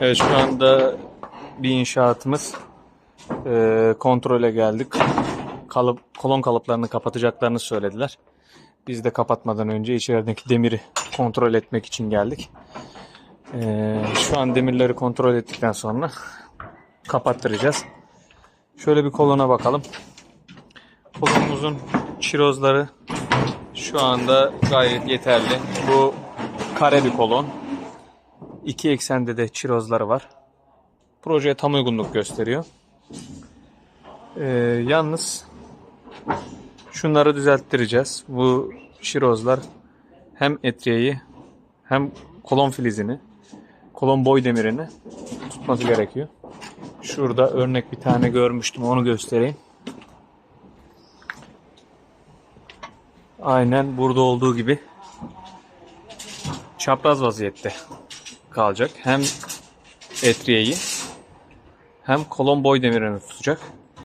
Evet şu anda bir inşaatımız e, kontrole geldik. Kalıp, kolon kalıplarını kapatacaklarını söylediler. Biz de kapatmadan önce içerideki demiri kontrol etmek için geldik. E, şu an demirleri kontrol ettikten sonra kapattıracağız. Şöyle bir kolona bakalım. Kolonumuzun çirozları şu anda gayet yeterli. Bu kare bir kolon. İki eksende de çirozları var. Projeye tam uygunluk gösteriyor. Ee, yalnız şunları düzelttireceğiz. Bu şirozlar hem etriyeyi hem kolon filizini, kolon boy demirini tutması gerekiyor. Şurada örnek bir tane görmüştüm. Onu göstereyim. Aynen burada olduğu gibi çapraz vaziyette kalacak. Hem etriyeyi hem kolon boy demirini tutacak.